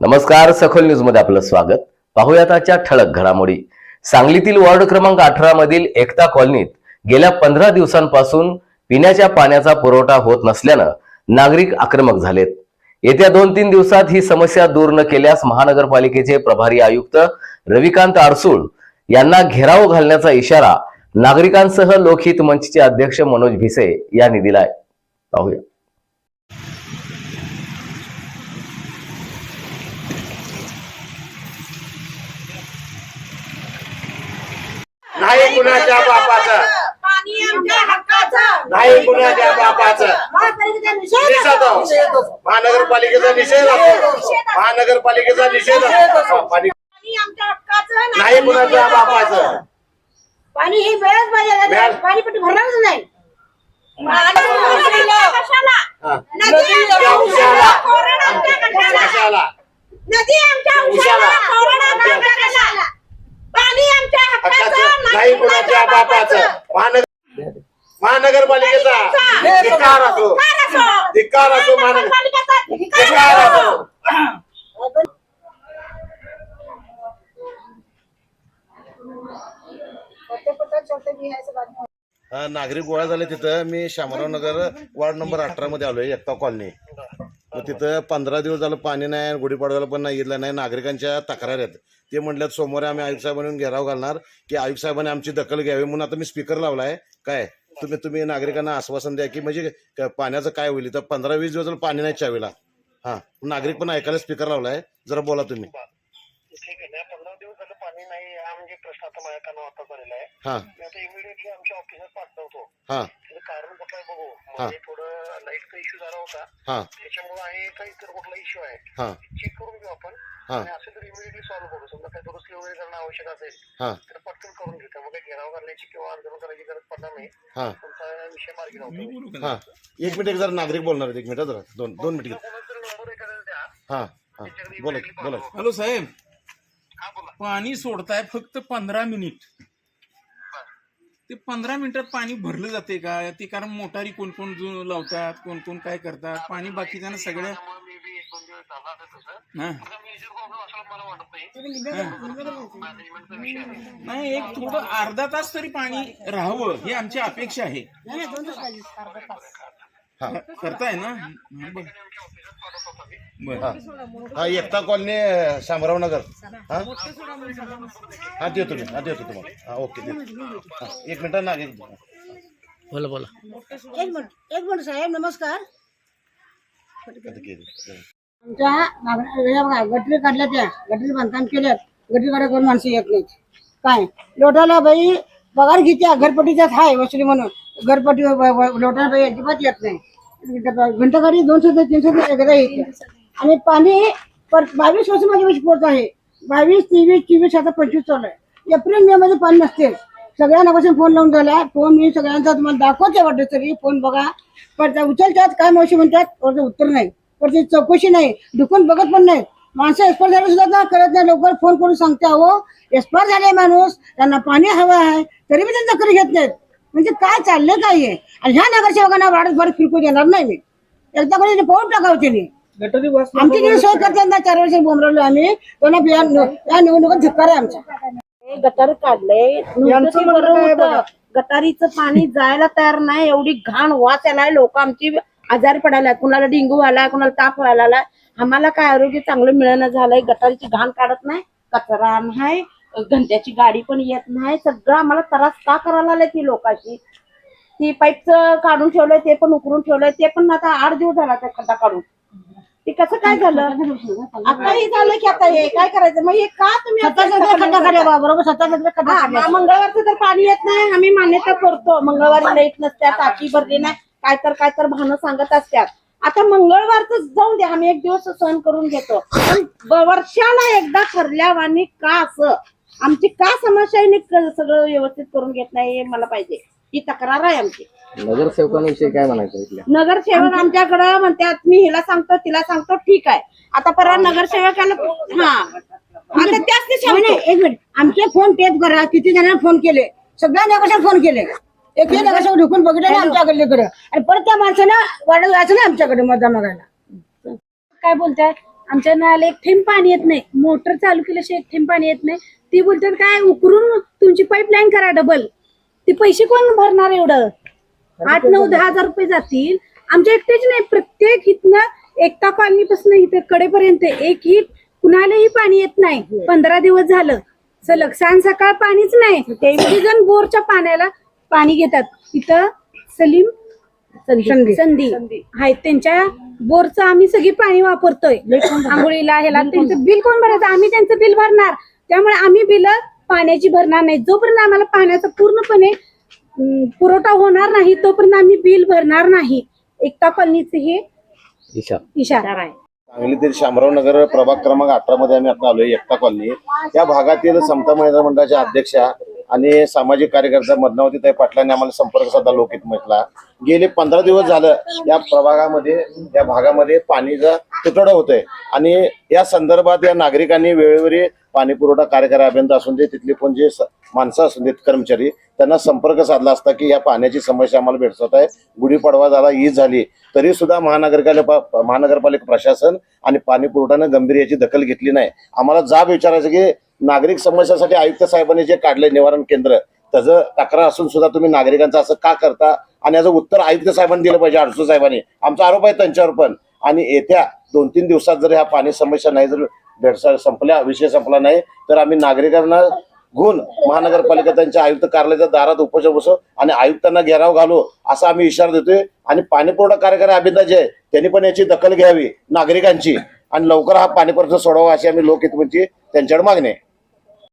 नमस्कार सखोल न्यूजमध्ये आपलं स्वागत. पाहुयात आजच्या ठळक घडामोडी. सांगलीतील वॉर्ड क्रमांक अठरा मधील एकता कॉलनीत गेल्या पंधरा दिवसांपासून पिण्याच्या पाण्याचा पुरवठा होत नसल्यानं नागरिक आक्रमक झालेत. येत्या दोन तीन दिवसात ही समस्या दूर न केल्यास महानगरपालिकेचे प्रभारी आयुक्त रविकांत आरसूळ यांना घेराव घालण्याचा इशारा नागरिकांसह लोकहित मंचचे अध्यक्ष मनोज भिसे यांनी दिलाय. पाहूया. नाही कुणाच्या बापाचं. पाणी आमच्या हक्काचं. नाही कुणाच्या बापाचं. महापालिकेचा निषेध निषेध असतो. महानगरपालिकेचा निषेध असतो महानगरपालिकेचा निषेध असतो पाणी पाणी आमच्या हक्काचं नाही कुणाच्या बापाचं. पाणी ही वेळच पाहिजे पाणी पट्टी भरणारच नाही. पाणी कशाला? हा. नदी आमच्या उशाला, कोरड आमच्या कशाला? कशाला? नदी आमच्या उशाला, उशाला. कोरड आमच्या कशाला? पाणी आमच्या हक्काचं हक्काचं या बापाचं महानगर महानगरपालिकेचा धिक्कार असो धिक्कार असो. महानगर धिक्कार असो. नागरिक गोळा झाले तिथं मी शामराव नगर वार्ड नंबर अठरा मध्ये आलोय एकता कॉलनी मग तिथं पंधरा दिवस झालं पाणी नाही गुढीपाडव्याला पण नाही घेतलं नाही नागरिकांच्या तक्रार आहेत. ते म्हटल्यात सोमवारी आम्ही आयुक्त साहेबांनी घेराव घालणार की आयुक्त साहेबांनी आमची दखल घ्यावी म्हणून आता मी स्पीकर लावलाय. काय? तुम्ही तुम्ही नागरिकांना आश्वासन द्या की म्हणजे पाण्याचं काय होईल? तर पंधरा वीस दिवस झालं पाणी नाही चावीला. हा नागरिक पण ऐकायला स्पीकर लावलाय. जरा बोला तुम्ही ठीक आहे ना पंधरा दिवस झालं पाणी नाही हा म्हणजे प्रश्न आता माझ्या कानावर आता झालेला आहे. हा. मी आता इमिडिएटली आमच्या ऑफिसात पाठवतो. हा. त्याचं कारण कुठलं आहे बघू. म्हणजे थोडं लाईटचा इश्यू झाला होता. हा. त्याच्यामुळे आहे काही तर कुठला इश्यू आहे? हा. चेक करून घेऊ आपण. हा. आणि असेल तर इमिडिएटली सॉल्व्ह करू. समजा काही दुरुस्ती वगैरे करणं आवश्यक असेल हा. तर पटकन करून घेऊ. त्यामुळे काही घेराव करण्याची किंवा आंदोलन करायची गरज पडणार नाही. हा. तुमचा विषय मार्गी नव्हता हा. एक मिनिट एक जरा नागरिक बोलणार आहेत. एक मिनिट जरा. दोन दोन मिनिट. कोणाचं नंबर एखाद्याला द्या. हा हा. बोला बोला हॅलो साहेब. पाणी सोडताय फक्त पंधरा मिनिट. ते पंधरा मिनिटात पाणी भरलं जाते का? ते कारण मोटारी कोण कोण लावतात कोण कोण काय करतात? पाणी बाकीच्या सगळ्या हा. आहे. नाही एक थोडं अर्धा तास तरी पाणी राहावं हे आमची अपेक्षा आहे. हा. करताय ना? हा. हा एकता कॉलनी शामराव नगर. हा? हा देतो मी हा देतो तुम्हाला. हा ओके देतो. हा, एक मिनिट ना एक बोला बोला. एक मिनिट एक मिनिट साहेब नमस्कार. आता केलं. आमच्या मागण्या हे बघा गटरी काढल्या त्या. गटरी बांधकाम केल्यात गटरी काढा कोण माणसं येत नाहीत. काय? लोटाला बाई पगार घेत्या घरपट्टीच्याच हाय वसुली म्हणून. घरपट्टी लोटाला अजिबात येत नाही. घंटागाडी दोनशे ते तीनशे ते एकदा येते. आणि पाणी पर बावीस वर्ष माझ्या वर्षी पोहोच आहे. बावीस तेवीस चोवीस आता पंचवीस चालू आहे. एप्रिल मे मध्ये पाणी नसते सगळ्यांना कसं फोन लावून झाला. फोन मी सगळ्यांचा तुम्हाला दाखवते वाटतं तरी फोन बघा. पण त्या उचलतात काय मावशी म्हणतात वरचं उत्तर नाही. पण ती चौकशी नाही. ढुकून बघत पण नाही माणसं एक्सपायर झाले सुद्धा ना करत नाही? लवकर फोन करून सांगते अहो. एक्सपायर झाले माणूस. त्यांना पाणी हवं आहे. तरी मी त्यांना करू घेत नाहीत. म्हणजे काय चाललंय काय आहे आणि ह्या नगरसेवकांना वाढत वाढत फिरकू देणार नाही मी. एकदा कोणी पाहून टाकावं त्यांनी आमची किती सोय करतात ना चार वर्ष बोंबरवलो आम्ही. त्यांना या या निवडणुकीत धिक्कार आहे आमचा. गटार काढलंय होतं. गटारीचं पाणी जायला तयार नाही. एवढी घाण वास यायलाय लोक आमची आजारी पडायला कुणाला डेंगू आलाय कुणाला ताप व्हायला आलाय. आम्हाला काय आरोग्य चांगलं मिळणं झालंय. गटारीची घाण काढत नाही. कचरा नाही घंट्याची गाडी पण येत नाही. सगळं आम्हाला त्रास का करायला लागलाय ती लोकांची ती पाईपचं काढून ठेवलंय ते पण उकरून ठेवलंय ते पण आता आठ दिवस झाला ते खड्डा काढून. ते कसं काय झालं? आता हे झालं की आता हे काय करायचं? मग हे का तुम्ही आता खड्डा बरोबर? खड्डा मंगळवारचं तर पाणी येत नाही. आम्ही मान्यता करतो. मंगळवारी लाइट नसत्या टाकी भरली नाही. काय तर काय तर भानं सांगत असतात आता मंगळवारच जाऊन द्या आम्ही एक दिवस सहन करून घेतो. पण वर्षाला एकदा ठरल्यावानी का असं? आमची का समस्या आहे सगळं व्यवस्थित करून घेत नाही हे मला पाहिजे. ही तक्रार आहे आमची. नगरसेवकांविषयी काय म्हणायचं इथल्या? नगरसेवक आमच्याकडं म्हणतात मी हिला सांगतो तिला सांगतो ठीक आहे. आता परवा नगरसेवकाला हा. आता त्याच ते नाही, सांगतो नाही, एक मिनिट. आमचे फोन टेप करा किती जणांना फोन केले? सगळ्या नगरसेवक फोन केले. एक नगरसेवक ढुकून बघितलं ना आमच्याकडे आणि परत त्या माणसानं वाढत जायचं ना आमच्याकडे मतदान मागायला काय बोलताय? आमच्या नळाला एक थेंब पाणी येत नाही. मोटर चालू केल्याशिवाय एक थेंब पाणी येत नाही. ती बोलतात काय उकरून तुमची पाईपलाईन करा डबल ते पैसे कोण भरणार एवढं? आठ नऊ दहा हजार रुपये जातील. आमच्या एकटेच नाही. प्रत्येक हितनं एकता कॉलनीपासून इथे कडेपर्यंत एक हित कुणालाही पाणी येत नाही. पंधरा दिवस झालं. सलग सांग सकाळ पाणीच नाही. ते जण बोरच्या पाण्याला पाणी घेतात. इथं सलीम संधी संधी आहेत त्यांच्या बोरचं आम्ही सगळी पाणी वापरतोय. आंघोळीला ह्याला त्यांचं बिल कोण भरायचं? आम्ही त्यांचं बिल भरणार. त्यामुळे आम्ही बिल पाण्याची भरणार नाही. जोपर्यंत आम्हाला पाण्याचा पूर्णपणे पुरवठा होणार नाही तोपर्यंत आम्ही बिल भरणार नाही. एकता कॉलनीचे हे ईशा इशारा आहे सांगलीतील शामराव नगर प्रभाग क्रमांक अठरा मध्ये आम्ही आता आलोय एकता कॉलनी. या भागातील समता महिला मंडळाच्या अध्यक्षा आणि सामाजिक कार्यकर्ता मदनावतीताई पाटलांनी आम्हाला संपर्क साधला लोकहित म्हटला. गेले पंधरा दिवस झालं या प्रभागामध्ये या भागामध्ये पाणीचा तुटवडा होतोय. आणि या संदर्भात या नागरिकांनी वेळोवेळी पाणी पुरवठा कार्यकारी अभियंता असून दे तिथले कोण जे स- माणसं असून देत कर्मचारी त्यांना संपर्क साधला असता की या पाण्याची समस्या आम्हाला भेटत आहे. गुढीपाडवा झाला ईद झाली तरी सुद्धा महानगरपालिका महानगरपालिका प्रशासन आणि पाणी पुरवठ्यानं गंभीर याची दखल घेतली नाही. आम्हाला जाब विचारायचं की नागरिक समस्यासाठी आयुक्त साहेबांनी जे काढले निवारण केंद्र त्याचं तक्रार असून सुद्धा तुम्ही नागरिकांचं असं का करता? आणि याचं उत्तर आयुक्त साहेबांनी दिलं पाहिजे अडसू साहेबांनी. आमचा आरोप आहे त्यांच्यावर पण. आणि येत्या दोन तीन दिवसात जर ह्या पाणी समस्या नाही जर भेडसाळ संपल्या विषय संपला नाही तर आम्ही नागरिकांना गुण महानगरपालिका त्यांच्या आयुक्त कार्यालयाच्या दारात उपोषण बसू आणि आयुक्तांना घेराव घालू असा आम्ही इशारा देतोय. आणि पाणीपुरवठा कार्यकारी अभिनेता जे आहे, त्यांनी पण याची दखल घ्यावी नागरिकांची. आणि लवकर हा पाणीपुरवठा सोडावा अशी आम्ही लोकहितमंची त्यांच्याकडे मागणी आहे.